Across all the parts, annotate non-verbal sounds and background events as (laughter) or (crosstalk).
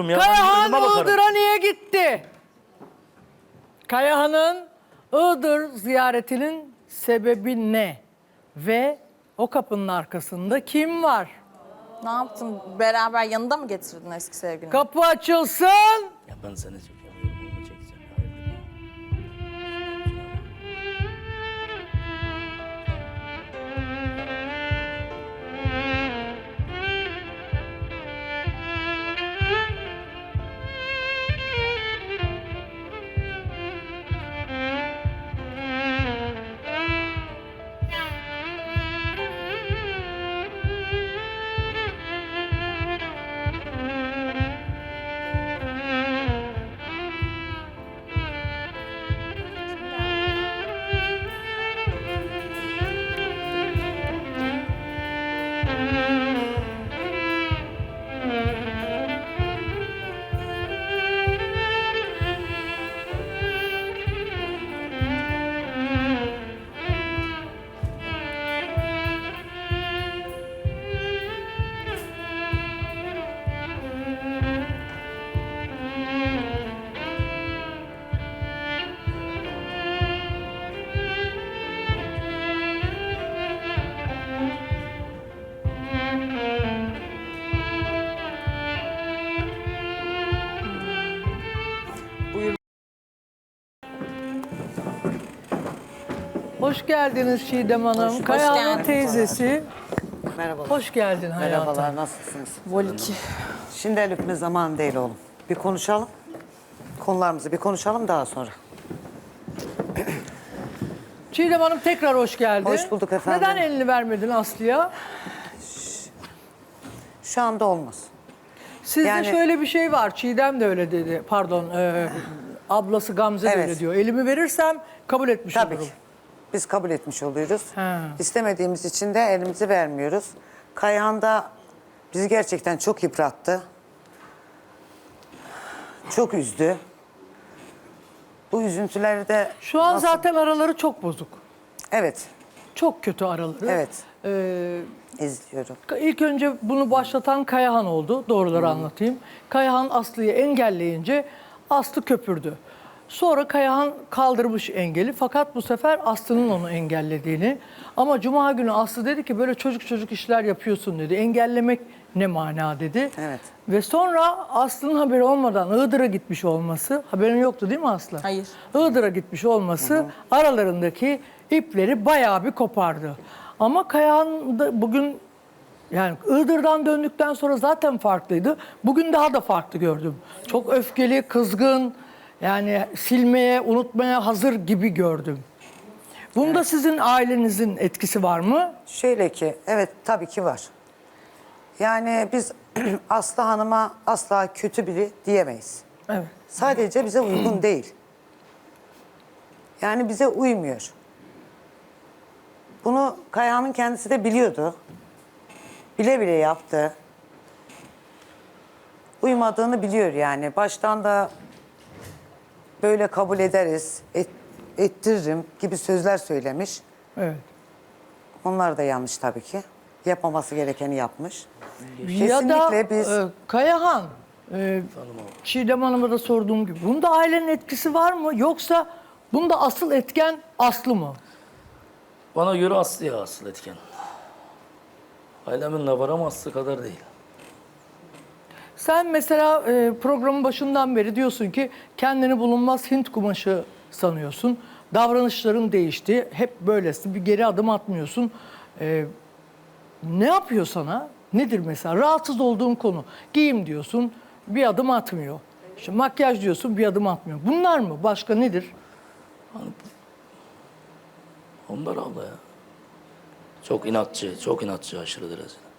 bakmıyorum ya. Ben Kayahan bakarım. Iğdır'a niye gitti? Kayahan'ın Iğdır ziyaretinin sebebi ne? Ve o kapının arkasında kim var? Ne yaptın? Beraber yanında mı getirdin eski sevgilini? Kapı açılsın. Ya ben seni çekemiyorum. Hoş geldiniz Çiğdem Hanım. Kayahan'ın geldin. teyzesi. Merhabalar. Hoş geldin hayatım. Merhabalar, nasılsınız? Vol 2. Şimdi el öpme zaman değil oğlum. Bir konuşalım. Konularımızı bir konuşalım daha sonra. (clears throat) Çiğdem Hanım tekrar hoş geldin. Hoş bulduk efendim. Neden elini vermedin Aslı'ya? Şu anda olmaz. Sizde Yani- şöyle bir şey var. Çiğdem de öyle dedi. Pardon. e, ablası Gamze de Evet. öyle diyor. Elimi verirsem kabul etmiş Tabii olurum. ki. Biz kabul etmiş oluyoruz. Ha. İstemediğimiz için de elimizi vermiyoruz. Kayhan da bizi gerçekten çok yıprattı. Çok üzdü. Bu üzüntüleri de... Şu an nasıl- zaten araları çok bozuk. Evet, Çok kötü araları. Evet. Ee, izliyorum. ilk önce bunu başlatan Kayahan oldu. Doğruları anlatayım. Kayahan Aslı'yı engelleyince Aslı köpürdü. Sonra Kayahan kaldırmış engeli fakat bu sefer Aslı'nın onu engellediğini. Ama Cuma günü Aslı dedi ki böyle çocuk çocuk işler yapıyorsun dedi. Engellemek ne mana dedi. Evet. Ve sonra Aslı'nın haberi olmadan Iğdır'a gitmiş olması, haberin yoktu değil mi Aslı? Hayır. Iğdır'a gitmiş olması aralarındaki ipleri bayağı bir kopardı. Ama Kayahan da bugün yani Iğdır'dan döndükten sonra zaten farklıydı. Bugün daha da farklı gördüm. Çok öfkeli, kızgın, yani silmeye, unutmaya hazır gibi gördüm. Bunda sizin ailenizin etkisi var mı? Şöyle ki, evet tabii ki var. Yani biz (clears throat) Aslı Hanım'a asla kötü biri diyemeyiz. Evet. Sadece bize uygun (clears throat) değil. Yani bize uymuyor. Bunu Kayhan'ın kendisi de biliyordu. Bile bile yaptı. Uymadığını biliyor yani. Baştan da böyle kabul ederiz, et, ettiririm gibi sözler söylemiş. Evet. Onlar da yanlış tabii ki. Yapmaması gerekeni yapmış. ya da Kesinlikle biz e, Kayahan, e, Çiğdem Hanım'a da sorduğum gibi bunda ailenin etkisi var mı? Yoksa bunda asıl etken Aslı mı? Bana göre Aslı ya asıl etken. Ailemin de var ama Aslı kadar değil. Sen mesela e, programın başından beri diyorsun ki kendini bulunmaz Hint kumaşı sanıyorsun. Davranışların değişti. Hep böylesin. Bir geri adım atmıyorsun. E, ne yapıyor sana? Nedir mesela? Rahatsız olduğun konu. Giyim diyorsun, bir adım atmıyor. İşte makyaj diyorsun, bir adım atmıyor. Bunlar mı? Başka nedir? Onlar abla ya. Çok inatçı, çok inatçı aşırı derecede.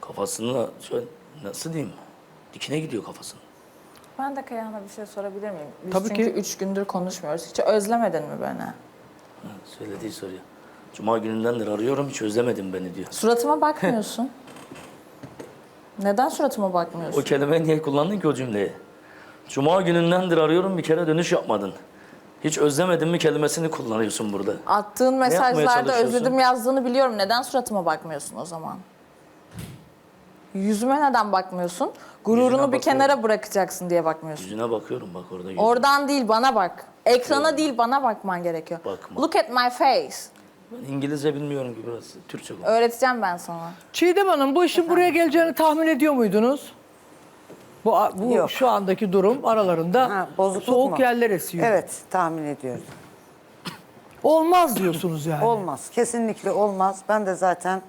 Kafasını şöyle nasıl diyeyim? Dikine gidiyor kafasını. Ben de Kayahan'a bir şey sorabilir miyim? Biz Tabii çünkü ki. üç gündür konuşmuyoruz. Hiç özlemedin mi beni? Ha, söylediği soruyor. Cuma günündendir arıyorum hiç özlemedin beni diyor. Suratıma bakmıyorsun. Neden suratıma bakmıyorsun? O kelimeyi niye kullandın ki o cümleyi? Cuma günündendir arıyorum bir kere dönüş yapmadın. Hiç özlemedin mi kelimesini kullanıyorsun burada. Attığın mesajlarda çalışıyorsun? özledim yazdığını biliyorum. Neden suratıma bakmıyorsun o zaman? Yüzüme neden bakmıyorsun? Gururunu Yüzüne bir bakıyorum. kenara bırakacağksın diye bakmıyorsun. Yüzüne bakıyorum bak orada. yüzüne. Oradan değil bana bak. Ekrana değil bana bakman gerekiyor. Bakma. Look at my face. Ben İngilizce bilmiyorum ki biraz. Türkçe konuş. Öğreteceğim ben sana. Çiğdem Hanım bu işin buraya geleceğini tahmin ediyor muydunuz? Bu, bu Yok. şu andaki durum aralarında Ha, bozukluk soğuk mu? yerler esiyor. Evet tahmin ediyorum. Olmaz diyorsunuz yani. Olmaz. Kesinlikle olmaz. Ben de zaten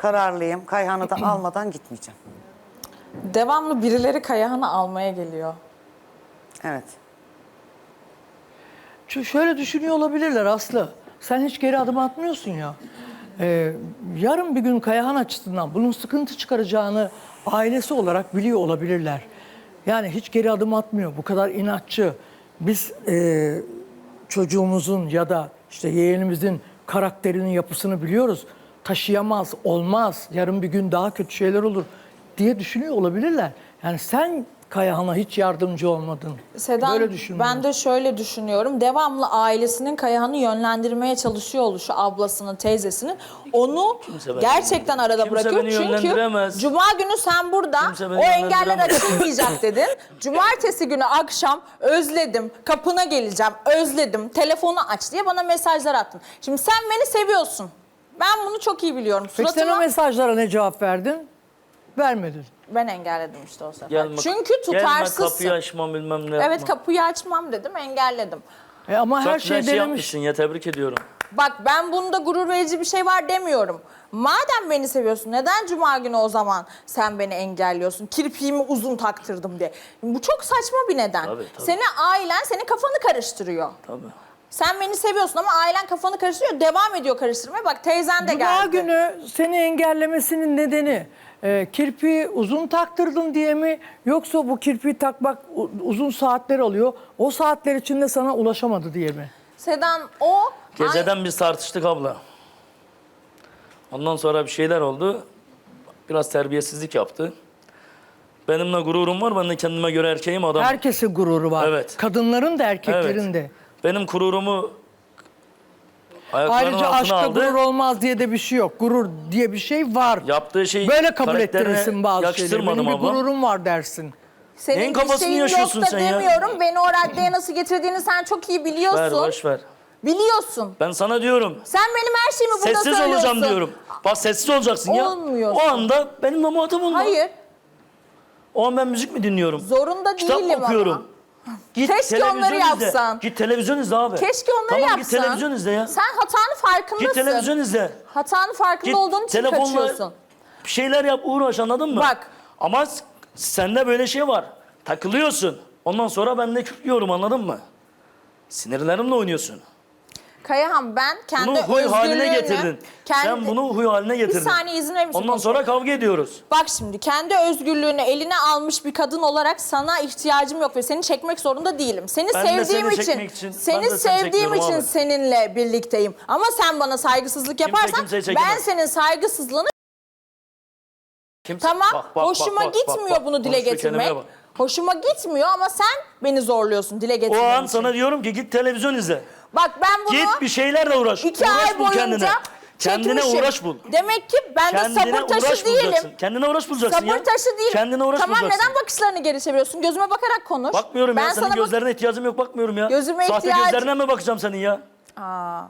kararlıyım. Kayhan'ı da almadan gitmeyeceğim. Devamlı birileri Kayahan'ı almaya geliyor. Evet. Çünkü şöyle düşünüyor olabilirler Aslı. Sen hiç geri adım atmıyorsun ya. Ee, yarın bir gün Kayahan açısından bunun sıkıntı çıkaracağını ailesi olarak biliyor olabilirler. Yani hiç geri adım atmıyor. Bu kadar inatçı. Biz e, çocuğumuzun ya da işte yeğenimizin karakterinin yapısını biliyoruz. Taşıyamaz, olmaz. Yarın bir gün daha kötü şeyler olur diye düşünüyor olabilirler. Yani sen Kayahan'a hiç yardımcı olmadın. Sedan Böyle düşünmüyor. ben de şöyle düşünüyorum. Devamlı ailesinin Kayahan'ı yönlendirmeye çalışıyor oluşu ablasının, teyzesinin. Onu Kimse beni- gerçekten arada Kimse bırakıyor. beni Çünkü yönlendiremez. cuma günü sen burada Kimse beni o engeller yönlendiremez. açılmayacak (laughs) dedin. Cumartesi günü akşam özledim, kapına geleceğim, özledim, telefonu aç diye bana mesajlar attın. Şimdi sen beni seviyorsun. Ben bunu çok iyi biliyorum. Peki sen o mesajlara ne cevap verdin? Vermedin. ben engelledim işte o sefer. Gelme, Çünkü Gelme tutarsızsın. kapıyı açmam bilmem ne Evet yapma. kapıyı açmam dedim, engelledim. E ama Çok her güzel şey şey denemiş. yapmışsın ya tebrik ediyorum. Bak ben bunda gurur verici bir şey var demiyorum. Madem beni seviyorsun neden cuma günü o zaman sen beni engelliyorsun? Kirpiğimi uzun taktırdım diye. Bu çok saçma bir neden. Tabii, tabii. Seni ailen senin kafanı karıştırıyor. Tabii. Sen beni seviyorsun ama ailen kafanı karıştırıyor. Devam ediyor karıştırmaya. Bak teyzen de Cuma geldi. günü seni engellemesinin nedeni e, kirpiği uzun taktırdın diye mi? Yoksa bu kirpiği takmak u- uzun saatler alıyor. O saatler içinde sana ulaşamadı diye mi? Sedan o Geceden biz tartıştık abla. Ondan sonra bir şeyler oldu. Biraz terbiyesizlik yaptı. Benimle gururum var. Ben de kendime göre erkeğim adam. Herkesin gururu var. Evet. Kadınların da erkeklerin Evet. de. Benim gururumu ayaklarının Ayrıca altına aşkta aldı. gurur olmaz diye de bir şey yok. Gurur diye bir şey var. Yaptığı şey Böyle kabul karakterine ettirirsin bazı şeyleri. yakıştırmadım Benim bir abla. gururum var dersin. senin Neyin bir kafasını şeyin yaşıyorsun yok da sen ya? demiyorum. Beni o raddeye nasıl getirdiğini sen çok iyi biliyorsun. Ver boş ver. Biliyorsun. Ben sana diyorum. Sen benim her şeyimi burada Sessiz söylüyorsun. olacağım diyorum. Bak sessiz olacaksın ya. Olmuyorsun. O anda benimle muhatap olma. Hayır. O an ben müzik mi dinliyorum? Zorunda Kitap mı değilim okuyorum? ama. Git Keşke televizyon onları izle. yapsan. Git televizyon izle abi. Keşke onları tamam, yapsan. git televizyon izle ya. Sen hatanın farkındasın. Git televizyon izle. Hatanın farkında Git olduğun için telefonla kaçıyorsun. bir şeyler yap uğraş anladın mı? Bak. Ama sende böyle şey var. Takılıyorsun. Ondan sonra ben de kütlüyorum anladın mı? Sinirlerimle oynuyorsun. Kayahan ben kendi Bunu huy haline getirdin. Kendi, Sen bunu huy haline getirdin. saniye izin verir misin Ondan konuşmaya? sonra kavga ediyoruz. Bak şimdi kendi özgürlüğünü eline almış bir kadın olarak sana ihtiyacım yok ve seni çekmek zorunda değilim. Seni Ben de sevdiğim seni için, çekmek için- ben seni de seni sevdiğim çekmiyorum için abi. seninle birlikteyim. Ama sen bana saygısızlık yaparsan kimseyi ben senin saygısızlığını Kimse... tamam Bak, bak, hoşuma bak, bak, gitmiyor bak, bunu dile Konuştuğu getirmek. bak. Hoşuma gitmiyor ama sen beni zorluyorsun dile O getirmek an için. sana diyorum ki git televizyon izle. Bak ben bunu Git bir şeylerle uğraş. iki uğraş ay boyunca kendine. Kendine çekmişim. uğraş bul. Demek ki ben de Kendine sabır taşı bulacaksın. değilim. Kendine uğraş bulacaksın ya. Sabır taşı değilim. Kendine uğraş tamam bulacaksın. neden bakışlarını geri çeviriyorsun? Gözüme bakarak konuş. Bakmıyorum ben ya. Senin sana bak- gözlerine ihtiyacım yok. Bakmıyorum ya. Gözüme Sahte ihtiyaç- gözlerine mi bakacağım senin ya? Aa,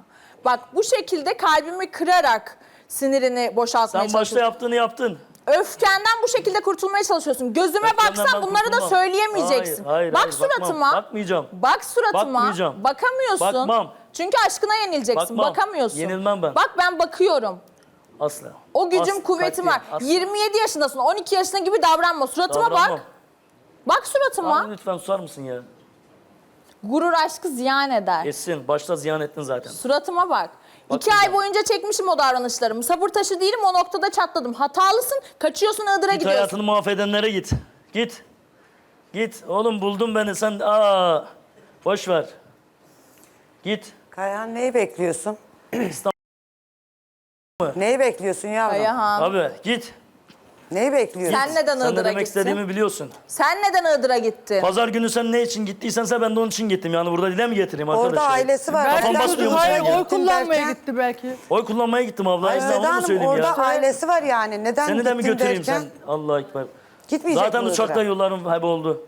bak bu şekilde kalbimi kırarak sinirini boşaltmaya Sen başta yaptığını yaptın. Öfkenden bu şekilde kurtulmaya çalışıyorsun. Gözüme Öfkenden baksan ben bunları da kurtulmam. söyleyemeyeceksin. Hayır, hayır, bak hayır, bakmam. suratıma. Bakmayacağım. Bak suratıma. Bakmayacağım. Bakamıyorsun. Bakmam. Çünkü aşkına yenileceksin. Bakmam. Bakamıyorsun. Yenilmem ben. Bak ben bakıyorum. Asla. O gücüm Asla, kuvvetim var. asla. 27 yaşındasın. 12 yaşında gibi davranma. Suratıma Davranmam. bak. Bak suratıma. Abi lütfen susar mısın ya? Gurur aşkı ziyan eder. Etsin. Başta ziyan ettin zaten. Suratıma bak. İki ay boyunca çekmişim o davranışlarımı. Sabır taşı değilim o noktada çatladım. Hatalısın, kaçıyorsun Iğdır'a Git gidiyorsun. hayatını mahvedenlere git. Git. Git. Oğlum buldum beni sen. Aa. Boş ver. Git. Kayhan neyi bekliyorsun? İstanbul. Neyi bekliyorsun yavrum? Kayahan. Abi git. Neyi bekliyorsun? Sen neden Sen ne Iğdır'a demek gittin? istediğimi biliyorsun. Sen neden Iğdır'a gittin? Pazar günü sen ne için gittiysense ben de onun için gittim. Yani burada dile mi getireyim arkadaşlar? Orada ailesi var. Kafam Belki basmıyor mu hayır, oy kullanmaya derken- gitti belki. Oy kullanmaya gittim abla. Ay Ay, Seda onu mu Hanım söyleyeyim orada ya? ailesi var yani. Neden Seni de mi gittin götüreyim derken, sen? Allah ekber. Gitmeyecek Zaten mi uçakta Iğdır'a? yollarım kayboldu.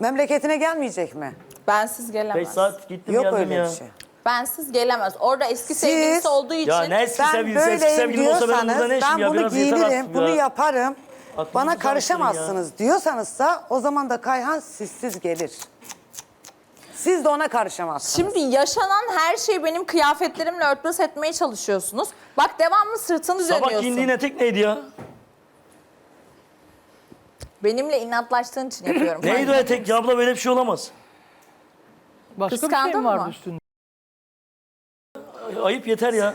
Memleketine gelmeyecek mi? Bensiz 5 gelemez. saat gittim Yok geldim öyle ya. bir şey. Bensiz gelemez. Orada eski Siz- sevgilisi olduğu için. Ya ne eski Ben sevgilisi, eski böyleyim sevgilim olsa benim burada diyorsanız ne işim ben ya? bunu Biraz yeter giyinirim, bunu ya. yaparım. Aklınızı Bana karışamazsınız diyorsanızsa o zaman da Kayhan sizsiz gelir. Siz de ona karışamazsınız. Şimdi yaşanan her şeyi benim kıyafetlerimle örtbas etmeye çalışıyorsunuz. Bak devamlı sırtını Sabah dönüyorsun. giyindiğin etek neydi ya? Benimle inatlaştığın için yapıyorum. Neydi o etek ya abla böyle bir şey olamaz. Başka bir şey Kıskandın mi vardı mı? üstünde? Ayıp yeter ya.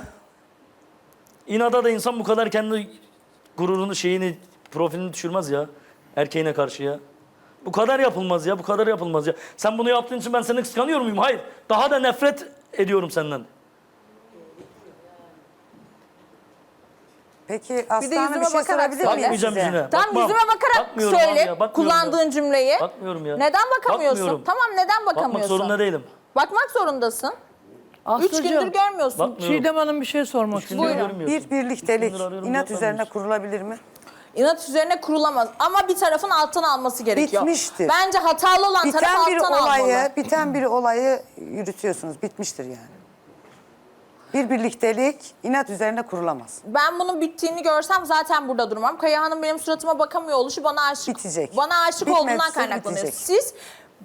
İnada da insan bu kadar kendi gururunu, şeyini, profilini düşürmez ya. Erkeğine karşı ya. Bu kadar yapılmaz ya, bu kadar yapılmaz ya. Sen bunu yaptığın için ben seni kıskanıyor muyum? Hayır. Daha da nefret ediyorum senden. Peki Aslı Hanım yüzüme bir şey bakarak sorabilir miyim. Bakmayacağım size? yüzüne. Tam Bakmam. yüzüme bakarak Bakmıyorum abi söyle ya, bakmıyorum kullandığın cümleyi. Bakmıyorum ya. Neden bakamıyorsun? Bakmıyorum. Tamam neden Bakmak bakamıyorsun? zorunda değilim. Bakmak zorundasın. Üç Aslıcığım, gündür görmüyorsun. Bakmıyorum. Çiğdem Hanım bir şey sormak istiyor. Buyurun. görmüyorsun. Bir birliktelik arıyorum, inat üzerine kurulabilir mi? İnat üzerine kurulamaz. Ama bir tarafın alttan alması gerekiyor. Bitmiştir. Bence hatalı olan taraf Biten bir alttan olayı, almalı. biten bir olayı yürütüyorsunuz. Bitmiştir yani. Bir birliktelik inat üzerine kurulamaz. Ben bunun bittiğini görsem zaten burada durmam. Kayahan'ın benim suratıma bakamıyor oluşu bana aşık. Bitecek. Bana aşık Bitmezse olduğundan kaynaklanıyor. bitecek. Siz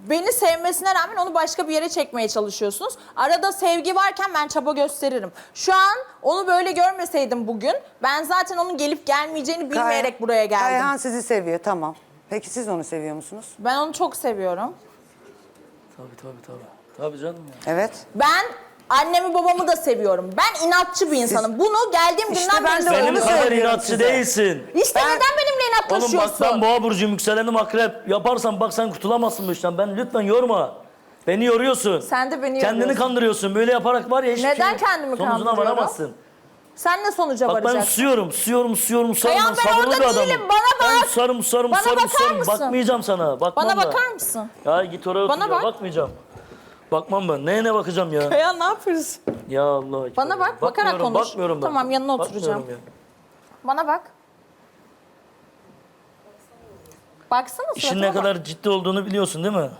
beni sevmesine rağmen onu başka bir yere çekmeye çalışıyorsunuz. Arada sevgi varken ben çaba gösteririm. Şu an onu böyle görmeseydim bugün ben zaten onun gelip gelmeyeceğini bilmeyerek Kay- buraya geldim. Kayhan sizi seviyor tamam. Peki siz onu seviyor musunuz? Ben onu çok seviyorum. Tabii tabii tabii. Tabii canım ya. Evet. Ben annemi babamı da seviyorum. Ben inatçı bir insanım. Bunu geldiğim İşte günden ben beri de Benim onu kadar söylüyorum inatçı size. değilsin. İşte Ben- neden benimle Oğlum bak inatlaşıyorsun? ben boğa burcuyum, yükselenim akrep. Yaparsan bak sen kurtulamazsın bu işten. Ben lütfen yorma. Beni yoruyorsun. Sen de beni Kendini yoruyorsun. kandırıyorsun. Böyle yaparak var ya hiçbir Neden şeyin kendimi sonucuna kandırıyorum? varamazsın. Sen ne sonuca Bak ben varacaksın? susuyorum, susuyorum, susuyorum, susarım. Kayan, ben sabırlı orada bir adamım. değilim, bana Ben bak. susarım, susarım, Bana susarım, bakar susarım. mısın? Bakmayacağım sana. Bakmam Bana da. bakar mısın? Ya git oraya Bana otur ya. bak. Bakmayacağım. Bakmam ben. Neye ne bakacağım ya? Kaya ne yapıyorsun? ya Allah. Bana ya. bak, bakarak Bakmıyorum, konuş. Bakmıyorum ben. Tamam, yanına Bakmıyorum oturacağım. ya. Bana bak. Baksana İşin suratıma ne bak. kadar ciddi olduğunu biliyorsun değil mi?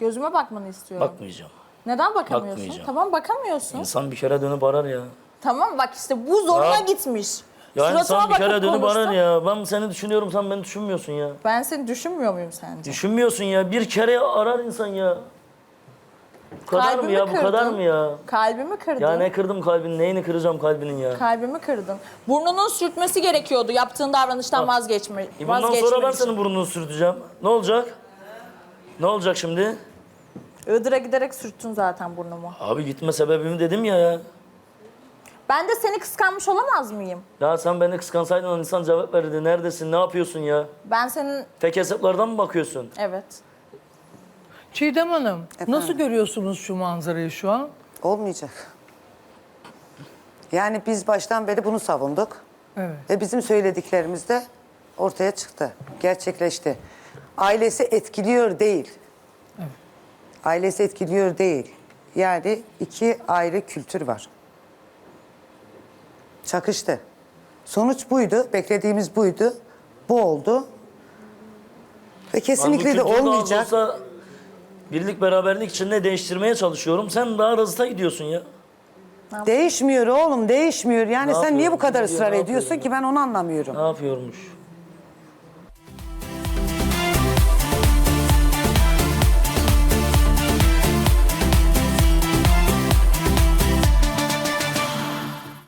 Gözüme bakmanı istiyorum. Bakmayacağım. Neden bakamıyorsun? Bakmayacağım. Tamam bakamıyorsun. İnsan bir kere dönüp arar ya. Tamam bak işte bu zoruna Ya. gitmiş. Ya Suratıma insan bir bakıp kere dönüp arar ya. Ben seni düşünüyorum, sen beni düşünmüyorsun ya. Ben seni düşünmüyor muyum sence? Düşünmüyorsun ya. Bir kere arar insan ya. Bu kadar mı Kalbimi ya? Bu kadar kırdın. mı ya? Kalbimi kırdın. Ya ne kırdım kalbini? Neyini kıracağım kalbinin ya? Kalbimi kırdın. Burnunun sürtmesi gerekiyordu yaptığın davranıştan vazgeçme. E bundan sonra ben için. senin burnunu sürteceğim. Ne olacak? Ne olacak şimdi? Iğdır'a giderek sürttün zaten burnumu. Abi gitme sebebimi dedim ya ya. Ben de seni kıskanmış olamaz mıyım? Ya sen beni kıskansaydın o insan cevap verirdi. Neredesin? Ne yapıyorsun ya? Ben senin... Tek hesaplardan mı bakıyorsun? Evet. Çiğdem Hanım nasıl görüyorsunuz şu manzarayı şu an? Olmayacak. Yani biz baştan beri bunu savunduk. Evet. Ve bizim söylediklerimiz de ortaya çıktı. Gerçekleşti. Ailesi etkiliyor değil. Ailesi etkiliyor değil. Yani iki ayrı kültür var. Çakıştı. Sonuç buydu. Beklediğimiz buydu. Bu oldu. Ve kesinlikle de olmayacak. olsa birlik beraberlik içinde değiştirmeye çalışıyorum. Sen daha hızlı gidiyorsun ya. Değişmiyor oğlum, değişmiyor. Yani Ne sen niye bu yapıyorum? kadar ısrar ne ediyorsun ki ben onu anlamıyorum. Ne yapıyormuş?